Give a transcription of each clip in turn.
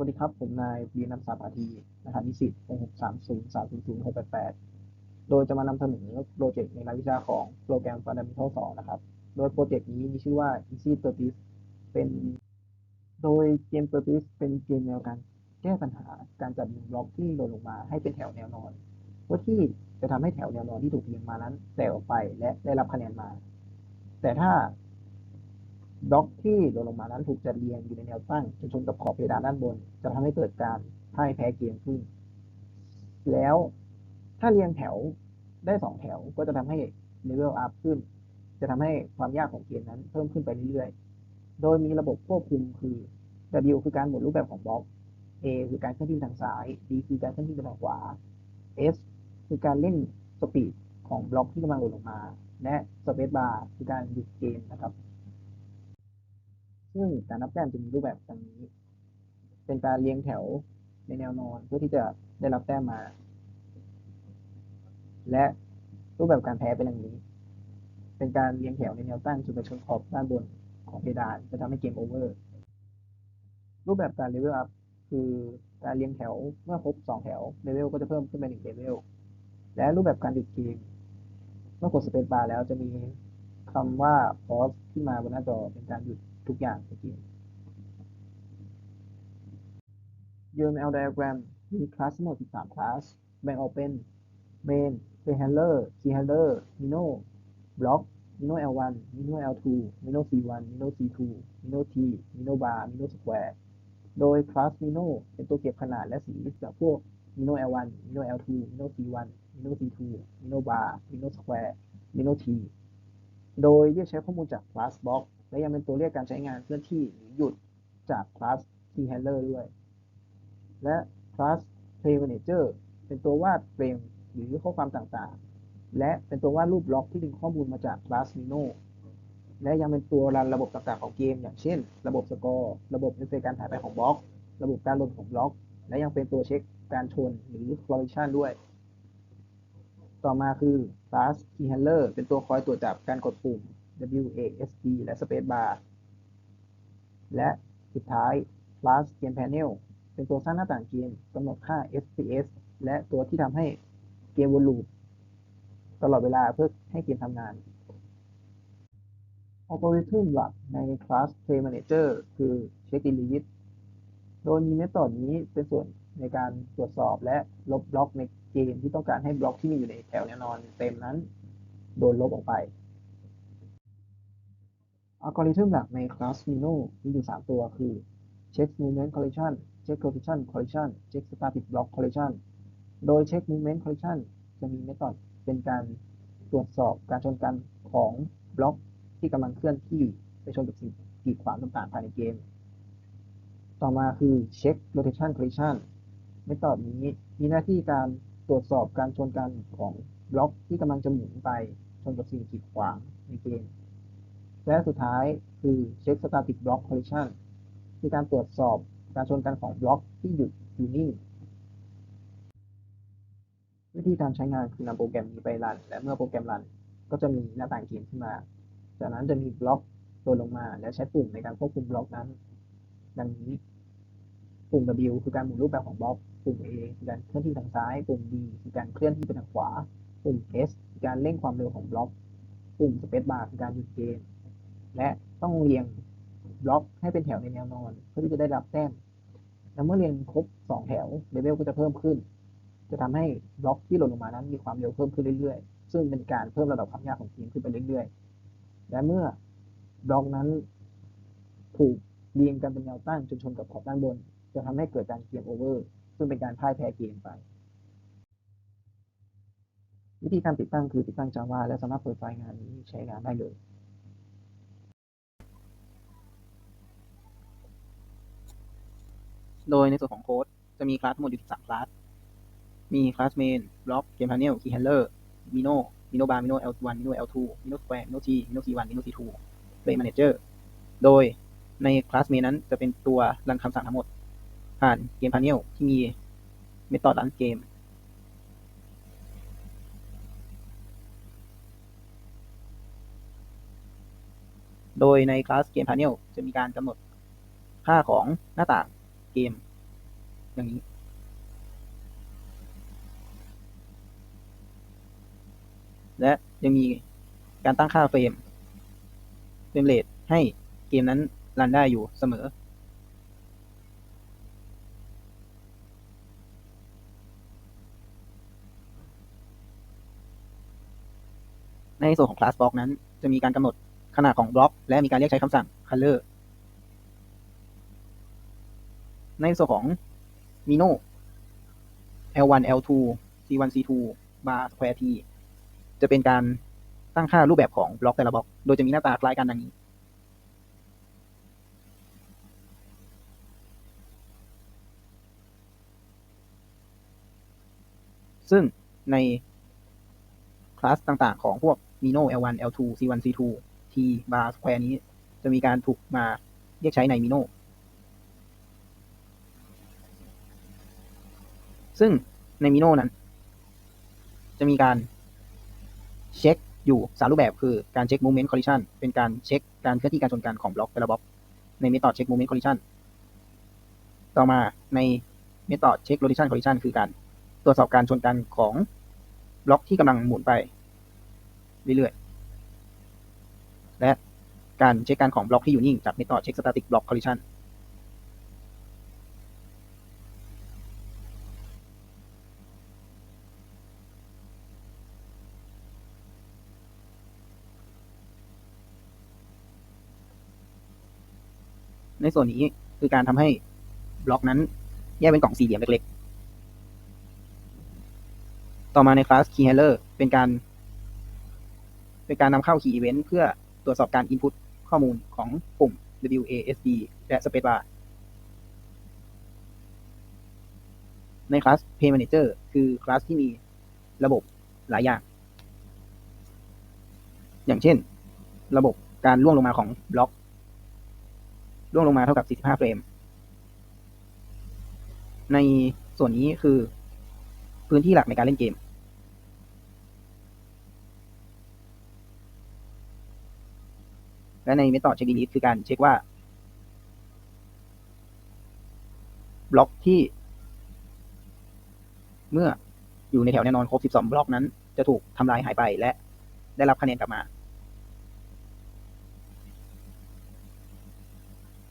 วัสดีครับ ผมนายวีนันสาภาทีรหัสนิสิตหกสามศูนย์สามศูนย์ศูนย์หกแปดแปดโดยจะมานำเสนอโปรเจกต์ในรายวิชาของโปรแกรม Fundamental 2 นะครับ โดยโปรเจกต์นี้มีชื่อว่า Easy t e r t i s เป็น โดยเกม t e r t i s เป็นเกมแนวการแก้ปัญหาการจัดมุมบล็อกที่หล่นลงมาให้เป็นแถวแนวนอนเพื่อที่จะทำให้แถวแนวนอนที่ถูกเรียงมานั้นแตกออกไปและได้รับคะแนนมา แต่ถ้า บล็อกที่หล่นลงมานั้นถูกจัดเรียงอยู่ในแนวตั้งจนชนกับขอบเพดานด้านบน จะทำให้เกิดการพ่ายแพ้เกมขึ้น แล้วถ้าเรียงแถวได้สองแถวก็จะทำให้เลเวลอัพขึ้น จะทำให้ความยากของเกมนั้นเพิ่มขึ้นไปเรื่อยๆ โดยมีระบบควบคุมคือ W คือการหมุนรูปแบบของบล็อก A คือการเคลื่อนที่ทางซ้าย D คือการเคลื่อนที่ไปทางขวา S คือการเร่งสปีดของบล็อกที่กำลังหล่นลงมา และสเปซบาร์คือการหยุดเกมนะครับ ซึ่งการนับแต้มจะมีรูปแบบดังนี้ เป็นการเรียงแถวในแนวนอนเพื่อที่จะได้รับแต้มมา และรูปแบบการแพ้เป็นอย่างนี้ เป็นการเรียงแถวในแนวตั้งจนไปชนขอบด้านบนของเพดานจะทำให้เกมโอเวอร์ รูปแบบการเลเวลอัพคือการเรียงแถวเมื่อครบ2แถวเลเวลก็จะเพิ่มขึ้นไป1เลเวล และรูปแบบการหยุดเกมเมื่อกดสเปซบาร์แล้วจะมีคำว่า pause ขึ้นมาบนหน้าจอเป็นการหยุด ทุกอย่างในเกม UML diagram มีคลาสทั้งหมด 13 คลาส แบ่งออกเป็น main play handler key handler mino block mino l1 mino l2 mino c1 mino c2 mino t mino bar mino square โดยคลาส mino เป็นตัวเก็บขนาดและสีจากพวก mino l1 mino l2 mino c1 mino c2 mino bar mino square mino t โดยเรียกใช้ข้อมูลจาก class block และยังเป็นตัวเรียกการใช้งานเคลื่อนที่หรือหยุดจาก class key handler ด้วย และ class play manager เป็นตัววาดเฟรมหรือข้อความต่างๆ และเป็นตัววาดรูปบล็อกที่ดึงข้อมูลมาจาก class mino และยังเป็นตัวรันระบบต่างๆของเกม อย่างเช่น ระบบสกอร์ ระบบเอฟเฟกการถ่ายไปของบล็อก ระบบการลนของบล็อก และยังเป็นตัวเช็คการชนหรือ collision ด้วย ต่อมาคือ class key handler เป็นตัวคอยตรวจจับการกดปุ่ม W A S D และ Space Bar และสุดท้าย class game panel เป็นตัวสร้างหน้าต่างเกมกำหนดค่า FPS และตัวที่ทำให้เกมวนลูปตลอดเวลาเพื่อให้เกมทำงานอัลกอริทึมหลักใน class play manager คือ check delete โดยมีเมธอดนี้เป็นส่วนในการตรวจสอบและลบบล็อกในเกมที่ต้องการให้บล็อกที่มีอยู่ในแถวแนวนอนเต็มนั้น โดนลบออกไป อัลกอริทึมหลักในคลาส Mino มีอยู่ 3 ตัวคือ Check Movement Collision Check Position Collision Check Static Block Collision โดย Check Movement Collision จะมีเมธอดเป็นการตรวจสอบการชนกันของบล็อกที่กำลังเคลื่อนที่ไปชนกับสิ่งกีดขวางต่างๆภายในเกม ต่อมาคือ Check Rotation Collision เมธอดนี้มีหน้าที่การตรวจสอบการชนกันของบล็อกที่กำลังจะหมุนไปชนกับสิ่งกีดขวางในเกม และสุดท้ายคือ Check Static Block Collision คือการตรวจสอบการชนกันของบล็อกที่หยุดอยู่นิ่งวิธีการใช้งานคือนำโปรแกรมนี้ไปรัน และเมื่อโปรแกรมรัน ก็จะมีหน้าต่างเกมขึ้นมา จากนั้นจะมีบล็อกตัวลงมา และใช้ปุ่มในการควบคุมบล็อกนั้น ดังนี้ ปุ่ม W คือการหมุนรูปแบบของบล็อก ปุ่ม A คือการเคลื่อนที่ทางซ้าย ปุ่ม D คือการเคลื่อนที่ไปทางขวา ปุ่ม S คือการเร่งความเร็วของบล็อก ปุ่ม Space Bar คือการหยุดเกม และต้องเรียงบล็อกให้เป็นแถวในแนวนอน เพื่อที่จะได้รับแต้ม และเมื่อเรียงครบ2แถวเลเวลก็จะเพิ่มขึ้น จะทำให้บล็อกที่หล่นลงมานั้นมีความเร็วเพิ่มขึ้นเรื่อยๆ ซึ่งเป็นการเพิ่มระดับความยากของเกมขึ้นไปเรื่อยๆ และเมื่อบล็อกนั้น ถูกเรียงกันเป็นแนวตั้งจนชนกับขอบด้านบน จะทำให้เกิดการเกมโอเวอร์ ซึ่งเป็นการพ่ายแพ้เกมไป วิธีการติดตั้งคือติดตั้ง Java และสามารถเปิดไฟล์งานนี้ใช้งานได้เลย โดยในส่วนของโค้ดจะมีคลาสทั้งหมดอยู่ที่สามคลาส มีคลาสเมนบล็อกเกมพาเนลคีย์แฮนเดอร์มิโนมิโนบาร์มิโนเอลวันมิโนเอลทูมิโนสแควร์มิโนทีมิโนทีวันมิโนทีทูเบรย์แมเนจเจอร์โดยในคลาสเมนนั้นจะเป็นตัวรันคำสั่งทั้งหมด ผ่านเกมพาเนลที่มีเมธอดรันเกมโดยในคลาสเกมพาเนลจะมีการกำหนดค่าของหน้าต่าง เกม อย่างนี้ และยังมีการตั้งค่าเฟรมเฟรมเรทให้เกมนั้นรันได้อยู่เสมอ ในส่วนของ class block นั้นจะมีการกำหนดขนาดของบล็อก และมีการเรียกใช้คำสั่ง color ในส่วนของ Mino L1 L2 C1 C2 bar square T จะเป็นการตั้งค่ารูปแบบของบล็อกแต่ละบล็อก โดยจะมีหน้าตาคล้ายกันดังนี้ ซึ่งในคลาสต่างๆ ของพวก Mino L1 L2 C1 C2 T bar square นี้ จะมีการถูกมาเรียกใช้ใน Mino ซึ่งใน Mino นั้น จะมีการเช็คอยู่สามรูปแบบคือการเช็ค movement collision เป็นการเช็คการเคลื่อนที่การชนกันของบล็อกแต่ละบล็อกใน method check movement collision ต่อมาใน method check rotation collision คือการตรวจสอบการชนกันของบล็อกที่กำลังหมุนไปเรื่อยๆและการเช็คการของบล็อกที่อยู่นิ่งจาก method check static block collision ในส่วนนี้คือการทำให้บล็อกนั้น แยกเป็นกล่องสี่เหลี่ยมเล็กๆ ต่อมาในคลาส Key Handler เป็นการ เป็นการนำเข้า Key Event เพื่อตรวจสอบการ Input ข้อมูลของปุ่ม WASD และ Spacebar ในคลาส Pay Manager คือคลาสที่มีระบบหลายอย่าง อย่างเช่น ระบบการล่วงลงมาของบล็อก ร่วงลงมาเท่ากับ 45 เฟรม ในส่วนนี้คือพื้นที่หลักในการเล่นเกม และใน Method Check Delete คือการเช็คว่า บล็อกที่ เมื่ออยู่ในแถวแน่นอนครบ 12 บล็อกนั้น จะถูกทำลายหายไปและได้รับคะแนนกลับมา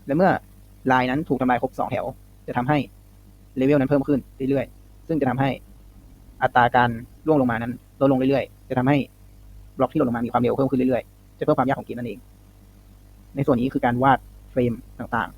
และเมื่อลายนั้นถูกทำลายครบสองแถว จะทำให้เลเวลนั้นเพิ่มขึ้นเรื่อยๆ ซึ่งจะทำให้อัตราการล่วงลงมานั้นลดลงเรื่อยๆ จะทำให้บล็อกที่หล่นลงมามีความเร็วเพิ่มขึ้นเรื่อยๆ จะเพิ่มความยากของเกมนั่นเอง ในส่วนนี้คือการวาดเฟรมต่าง